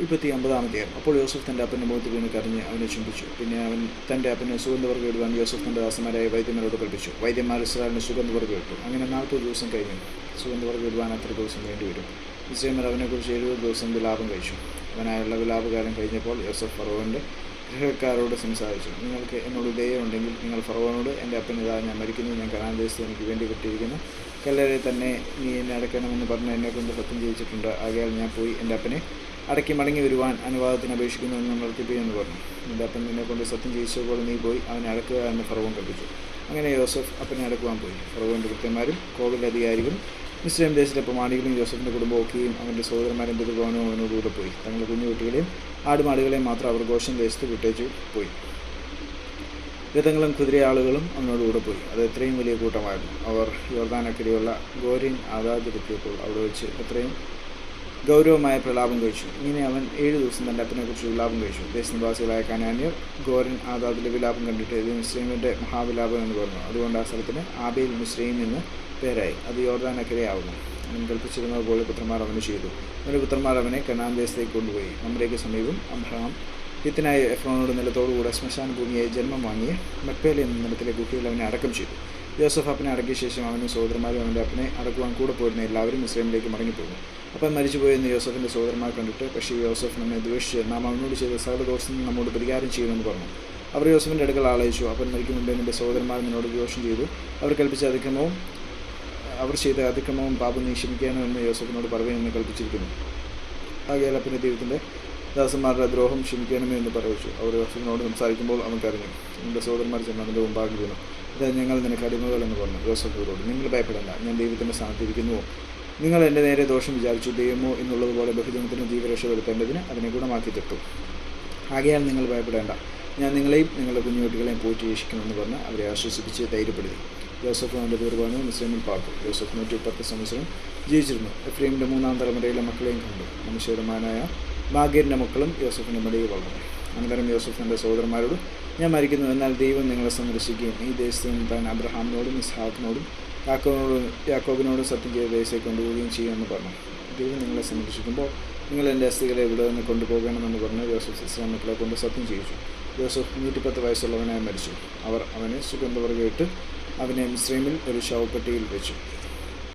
ഉൽപ്പത്തി അധ്യായം. അപ്പോൾ യോസഫ് തന്റെ അപ്പന്റെ മുഖത്ത് വീണ് കരഞ്ഞ് അവനെ ചുംബിച്ചു. പിന്നെ അവൻ തന്റെ അപ്പനെ സുഗന്ധവർഗം ഇടുവാൻ യോസഫ് തന്റെ ദാസന്മാരായ വൈദ്യന്മാരോട് കൽപ്പിച്ചു. വൈദ്യന്മാർ ഇസ്രായേലിന് സുഗന്ധവർഗം ഇട്ടു അങ്ങനെ നാൽപ്പത് ദിവസം കഴിഞ്ഞു സുഗന്ധവർഗം ഇടുവാൻ അത്ര ദിവസം വേണ്ടിവരും. ഇസ്രേമർ അവനെക്കുറിച്ച് എഴുപത് ദിവസം വിലാപം കഴിച്ചു. അവനായുള്ള വിലാപകാലം കഴിഞ്ഞപ്പോൾ യോസഫ് ഫറോവിന്റെ ഗൃഹക്കാരോട് സംസാരിച്ചു. നിങ്ങൾക്ക് എന്നോട് ദയുണ്ടെങ്കിൽ നിങ്ങൾ ഫറവോനോട് എന്റെ അപ്പൻ ഇതാ ഞാൻ മരിക്കുന്നു. ഞാൻ കനാൻ ദേശത്ത് എനിക്ക് വേണ്ടി കിട്ടിയിരിക്കുന്നു കല്ലരെ തന്നെ നീ എന്നെ അടയ്ക്കണമെന്ന് പറഞ്ഞ് എന്നെക്കൊണ്ട് സത്യം ചെയ്യിച്ചിട്ടുണ്ട്. ആകയാൽ ഞാൻ പോയി എന്റെ അപ്പനെ അടക്കി മടങ്ങി വരുവാൻ അനുവാദത്തിന് അപേക്ഷിക്കുന്നു എന്ന് നടത്തിപ്പി എന്ന് പറഞ്ഞു. എന്റെ അപ്പൻ നിന്നെ കൊണ്ട് സത്യം ചെയ്യിച്ചപ്പോൾ നീ പോയി അവനെ അടക്കുക എന്ന് ഫറവോൻ കൽപ്പിച്ചു. അങ്ങനെ യോസഫ് അപ്പനെ അടക്കുവാൻ പോയി. ഫറവോന്റെ കൃത്യന്മാരും കോവിൽ അധികാരികളും മുസ്ലിം ദേശത്തിലെ പ്രമാണികളും കുടുംബം ഒക്കെയും അവന്റെ സഹോദരന്മാരും പിതൃഭവനവും അവനോടുകൂടെ പോയി. തങ്ങളുടെ കുഞ്ഞുകുട്ടികളെയും ആടുമാടുകളെയും മാത്രം അവർ ഘോഷം ദേശത്ത് വിട്ടേച്ചു പോയി. രഥങ്ങളും കുതിരയാളുകളും അവനോടുകൂടെ പോയി. അത് എത്രയും വലിയ കൂട്ടമായിരുന്നു. അവർ യോർദാനക്കരയുള്ള ഗോരിൻ ആദാതിലെത്തിയപ്പോൾ അവിടെ വെച്ച് എത്രയും ഗൗരവമായ പ്രലാപം കഴിച്ചു. ഇങ്ങനെ അവൻ ഏഴു ദിവസം തന്റെ അപ്പനെക്കുറിച്ച് വിലാപം കഴിച്ചു. ദേശനിവാസികളായ കനാന്യർ ഗോരൻ ആദാദിലെ വിലാപം കണ്ടിട്ട് ഇത് മുസ്ലിമിന്റെ മഹാവിലാപം എന്ന് പറഞ്ഞു. അതുകൊണ്ട് ആ സ്ഥലത്തിന് ആബേൽ മുസ്ലിം എന്ന് പേരായി. അത് യോർദാനക്കരയാവുന്നു അവൻ കൽപ്പിച്ചിരുന്നത് പോലെ പുത്രന്മാർ അവന് ചെയ്തു. അവന്റെ പുത്രന്മാർ അവനെ കനാൻ ദേശത്തേക്ക് കൊണ്ടുപോയി. നമ്മുടെയൊക്കെ സമീപം അബ്രഹാം ഹിത്തിനായ എഫ്രോനോട് നിലത്തോടുകൂടെ ശ്മശാന ഭൂമിയായി ജന്മം വാങ്ങിയ മക്പേല എന്ന നിലത്തിലെ ഗുഹയിൽ അവനെ അടക്കം ചെയ്തു. യോസഫ് അപ്പനെ അടക്കിയ ശേഷം അവനും സഹോദരന്മാരും അവന്റെ അപ്പനെ അടക്കുവാൻ കൂടെ പോയിരുന്ന എല്ലാവരും ഇസ്രൈമിലേക്ക് മടങ്ങിപ്പോകുന്നു അപ്പം മരിച്ചുപോയെന്ന് യോസഫിന്റെ സഹോദരന്മാർ കണ്ടിട്ട് പക്ഷേ യോസഫ് നമ്മെ ദ്വേഷിച്ച് നാം അവനോട് ചെയ്ത സകല ദോഷം നമ്മോട് പരിഹാരം ചെയ്യുമെന്ന് പറഞ്ഞു. അവർ യോസഫിന്റെ അടുക്കൽ ആളയച്ചു. അപ്പൻ മരിക്കും മുമ്പേ നിന്റെ സഹോദരന്മാർ നിന്നോട് ദോഷം ചെയ്തു. അവർ കൽപ്പിച്ച അതിക്രമവും അവർ ചെയ്ത അതിക്രമവും പാപം നീ ക്ഷമിക്കാനുമെന്ന് യോസഫിനോട് പറയുമെന്ന് കൽപ്പിച്ചിരിക്കുന്നു. ആ ഗേലപ്പിന്റെ ദൈവത്തിന്റെ ദാസന്മാരുടെ ദ്രോഹം ക്ഷമിക്കണമേ എന്ന് പറയിച്ചു. അവർ യോസഫിനോട് സംസാരിക്കുമ്പോൾ അവൻ കരഞ്ഞു. നിന്റെ സഹോദരന്മാർ ചെന്ന് അവന്റെ മുമ്പാകെ വീണു. ഇത് ഞങ്ങൾ നിനക്ക് അടിമകൾ എന്ന് പറഞ്ഞു. യോസഫിനോട് നിങ്ങൾ ഭയപ്പെടേണ്ട. ഞാൻ ദൈവത്തിന്റെ സ്ഥാനത്തിരിക്കുന്നുവോ നിങ്ങൾ എന്റെ നേരെ ദോഷം വിചാരിച്ചു. ദൈവമോ എന്നുള്ളതുപോലെ ബഹുജനത്തിന് ജീവരക്ഷ വരുത്തേണ്ടതിന് അതിനെ ഗുണമാക്കി തീർത്തു ആകയാൽ നിങ്ങൾ ഭയപ്പെടേണ്ട. ഞാൻ നിങ്ങളെയും നിങ്ങളുടെ കുഞ്ഞുകുട്ടികളെയും പോറ്റി രക്ഷിക്കുമെന്ന് പറഞ്ഞ് അവരെ ആശ്വസിപ്പിച്ച് ധൈര്യപ്പെടുത്തി. ജോസഫ് അവന്റെ ദുർബാനവും മുസ്ലിമിൽ പാർത്തു. ജോസഫ് നൂറ്റി പത്ത് സംവത്സരം ജീവിച്ചിരുന്നു. എഫ്രീമിന്റെ മൂന്നാം തലമുറയിലെ മക്കളെയും കണ്ടു. മനുഷ്യരമാനായ ബാഗേരിന്റെ മക്കളും യോസഫിന്റെ മടിയിൽ വളർന്നു. അനന്തരം യോസഫ് തന്റെ സഹോദരന്മാരോട് ഞാൻ മരിക്കുന്നു എന്നാൽ ദൈവം നിങ്ങളെ സന്ദർശിക്കുകയും ഈ ദേശത്ത് നിന്ന് താൻ അബ്രഹാമിനോടും ഇസ്ഹാഖിനോടും യാക്കോബിനോടും യാക്കോബിനോടും സത്യം ചെയ്ത ദേശത്തെ കൊണ്ടുപോവുകയും ചെയ്യുമെന്ന് പറഞ്ഞു. ദൈവം നിങ്ങളെ സന്ദർശിക്കുമ്പോൾ നിങ്ങൾ എന്റെ അസ്ഥികളെ ഇവിടെ നിന്ന് കൊണ്ടുപോകണമെന്ന് പറഞ്ഞ് യോസഫ് ഇസ്ലാം മക്കളെ കൊണ്ട് സത്യം ചെയ്യിച്ചു. യോസഫ് നൂറ്റിപ്പത്ത് വയസ്സുള്ളവനായി മരിച്ചു. അവർ അവനെ സുഗന്ധവർഗയിട്ട് അവനെ മുസ്ലിമിൽ ഒരു ശവപ്പെട്ടിയിൽ വെച്ചു.